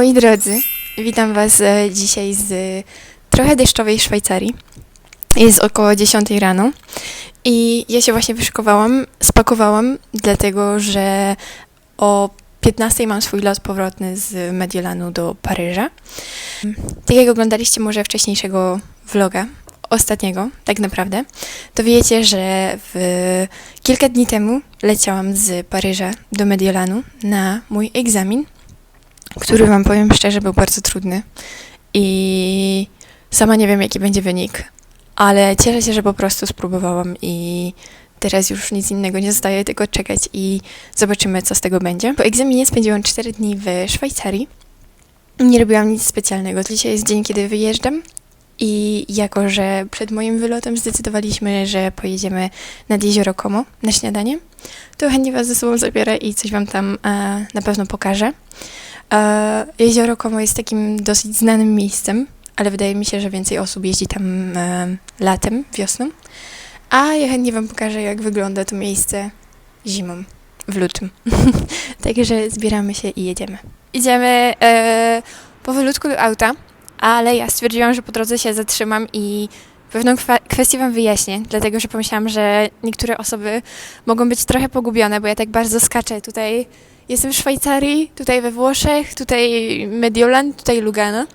Moi drodzy, witam Was e, dzisiaj z trochę deszczowej Szwajcarii. Jest około 10 rano i ja się właśnie wyszykowałam, spakowałam, dlatego że o 15 mam swój lot powrotny z Mediolanu do Paryża. Tak jak oglądaliście może wcześniejszego vloga, ostatniego tak naprawdę, to wiecie, że w kilka dni temu leciałam z Paryża do Mediolanu na mój egzamin który wam powiem szczerze był bardzo trudny i sama nie wiem jaki będzie wynik, ale cieszę się, że po prostu spróbowałam i teraz już nic innego nie zostaje, tylko czekać i zobaczymy co z tego będzie. Po egzaminie spędziłam 4 dni w Szwajcarii. Nie robiłam nic specjalnego. Dzisiaj jest dzień, kiedy wyjeżdżam i jako, że przed moim wylotem zdecydowaliśmy, że pojedziemy nad jezioro Como na śniadanie, to chętnie was ze sobą zabiorę i coś wam tam e, na pewno pokażę. E, Jezioro Como jest takim dosyć znanym miejscem, ale wydaje mi się, że więcej osób jeździ tam e, latem, wiosną. A ja chętnie Wam pokażę, jak wygląda to miejsce zimą, w lutym. Także zbieramy się i jedziemy. Idziemy e, powolutku do auta, ale ja stwierdziłam, że po drodze się zatrzymam i pewną kwestię Wam wyjaśnię, dlatego że pomyślałam, że niektóre osoby mogą być trochę pogubione, bo ja tak bardzo skaczę tutaj Jestem w Szwajcarii, tutaj we Włoszech, tutaj Mediolan, tutaj Lugano.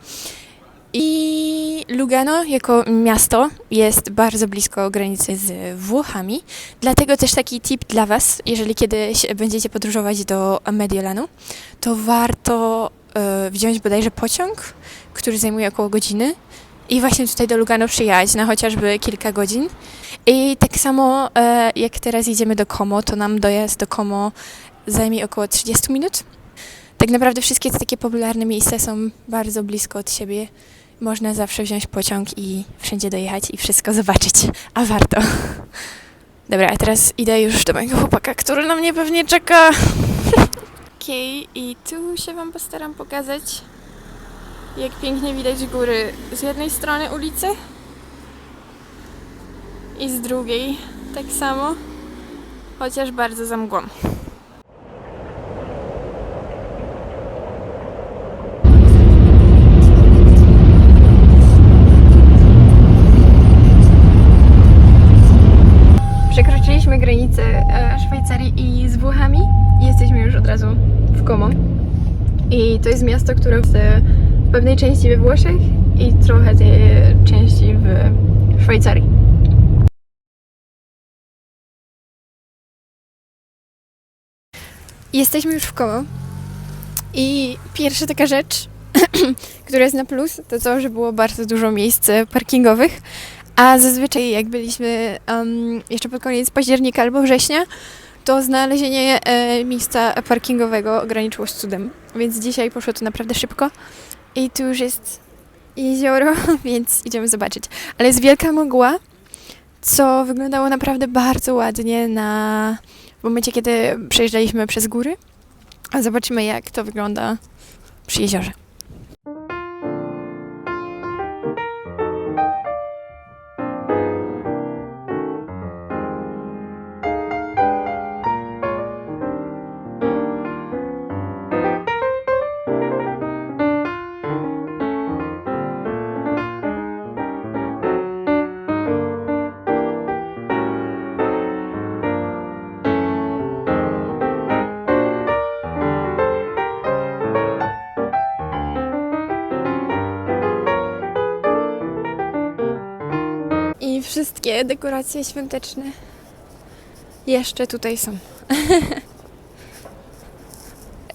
I Lugano jako miasto jest bardzo blisko granicy z Włochami, dlatego też taki tip dla Was, jeżeli kiedyś będziecie podróżować do Mediolanu, to warto e, wziąć bodajże pociąg, który zajmuje około godziny i właśnie tutaj do Lugano przyjechać na chociażby kilka godzin. I tak samo e, jak teraz jedziemy do Como, to nam dojazd do Como zajmie około 30 minut. Tak naprawdę wszystkie te takie popularne miejsca są bardzo blisko od siebie. Można zawsze wziąć pociąg i wszędzie dojechać i wszystko zobaczyć. A warto. Dobra, a teraz idę już do mojego chłopaka, który na mnie pewnie czeka. Okej, i tu się wam postaram pokazać, jak pięknie widać góry z jednej strony ulicy i z drugiej tak samo, chociaż bardzo za mgłą. Przekroczyliśmy granicę e, Szwajcarii i z Włochami i jesteśmy już od razu w Como. I to jest miasto, które w pewnej części we Włoszech i trochę tej części w Szwajcarii. Jesteśmy już w Como i pierwsza taka rzecz, która jest na plus, to to, że było bardzo dużo miejsc parkingowych, a zazwyczaj jak byliśmy um, jeszcze pod koniec października albo września, to znalezienie e, miejsca parkingowego ograniczyło z cudem. Więc dzisiaj poszło to naprawdę szybko i tu już jest jezioro, więc idziemy zobaczyć. Ale jest wielka mgła, co wyglądało naprawdę bardzo ładnie na w momencie, kiedy przejeżdżaliśmy przez góry. A zobaczymy, jak to wygląda przy jeziorze. Wszystkie dekoracje świąteczne jeszcze tutaj są.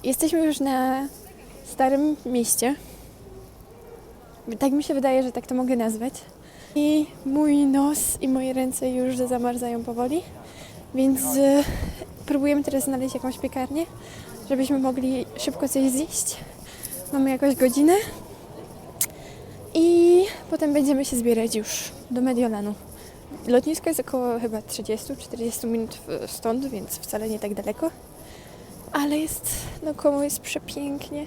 Jesteśmy już na starym mieście. Tak mi się wydaje, że tak to mogę nazwać. I mój nos i moje ręce już zamarzają powoli, więc e, próbujemy teraz znaleźć jakąś piekarnię, żebyśmy mogli szybko coś zjeść. Mamy jakąś godzinę i potem będziemy się zbierać już do Mediolanu. Lotnisko jest około chyba 30-40 minut stąd, więc wcale nie tak daleko. Ale jest, no komu jest przepięknie.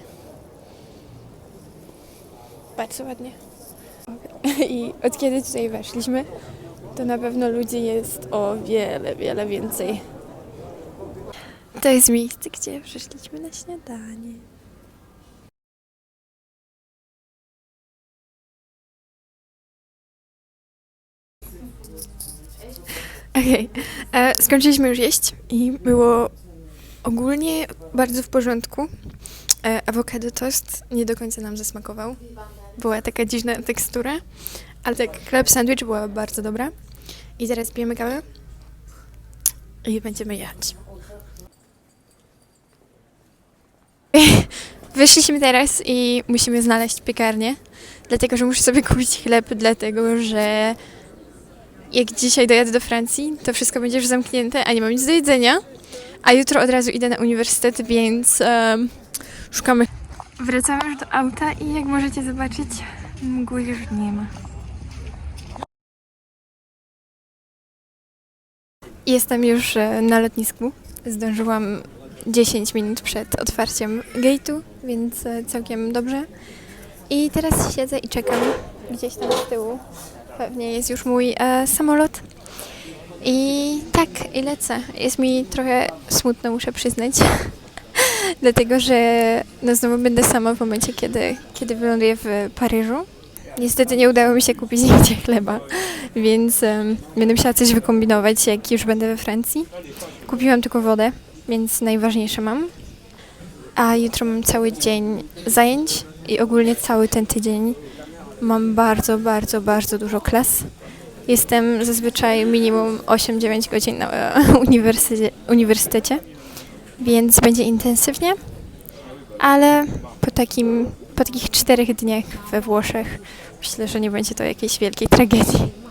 Bardzo ładnie. I od kiedy tutaj weszliśmy, to na pewno ludzi jest o wiele, wiele więcej. To jest miejsce, gdzie przyszliśmy na śniadanie. Okej, e, skończyliśmy już jeść i było ogólnie bardzo w porządku. E, awokado toast nie do końca nam zasmakował. Była taka dziwna tekstura, ale tak chleb sandwich była bardzo dobra. I teraz pijemy kawę i będziemy jechać. Wyszliśmy teraz i musimy znaleźć piekarnię, dlatego że muszę sobie kupić chleb, dlatego że jak dzisiaj dojadę do Francji, to wszystko będzie już zamknięte, a nie mam nic do jedzenia. A jutro od razu idę na uniwersytet, więc em, szukamy. Wracamy już do auta i jak możecie zobaczyć, mgły już nie ma. Jestem już e, na lotnisku. Zdążyłam 10 minut przed otwarciem gate'u, więc e, całkiem dobrze. I teraz siedzę i czekam gdzieś tam z tyłu. Pewnie jest już mój e, samolot. I tak, i lecę. Jest mi trochę smutno, muszę przyznać. Dlatego, że no znowu będę sama w momencie, kiedy, kiedy wyląduję w Paryżu. Niestety nie udało mi się kupić nigdzie chleba, więc em, będę musiała coś wykombinować, jak już będę we Francji. Kupiłam tylko wodę, więc najważniejsze mam. A jutro mam cały dzień zajęć i ogólnie cały ten tydzień mam bardzo, bardzo, bardzo dużo klas. Jestem zazwyczaj minimum 8-9 godzin na e, uniwersytecie, uniwersytecie, więc będzie intensywnie, ale po, takim, po takich czterech dniach we Włoszech myślę, że nie będzie to jakiejś wielkiej tragedii.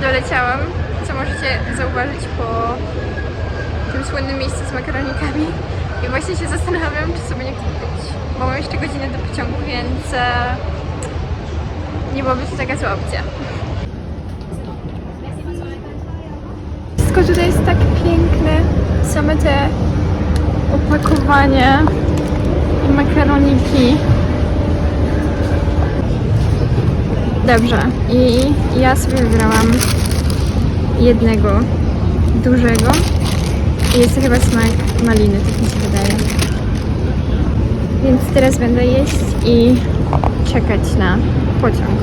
Doleciałam, co możecie zauważyć po słynnym miejscu z makaronikami. I właśnie się zastanawiam, czy sobie nie kupić, bo mam jeszcze godzinę do pociągu, więc e, nie byłaby to taka zła opcja. Wszystko tutaj jest tak piękne. Same te opakowania i makaroniki. Dobrze. I ja sobie wybrałam jednego dużego. Jest to chyba smak maliny, tak mi się wydaje. Więc teraz będę jeść i czekać na pociąg.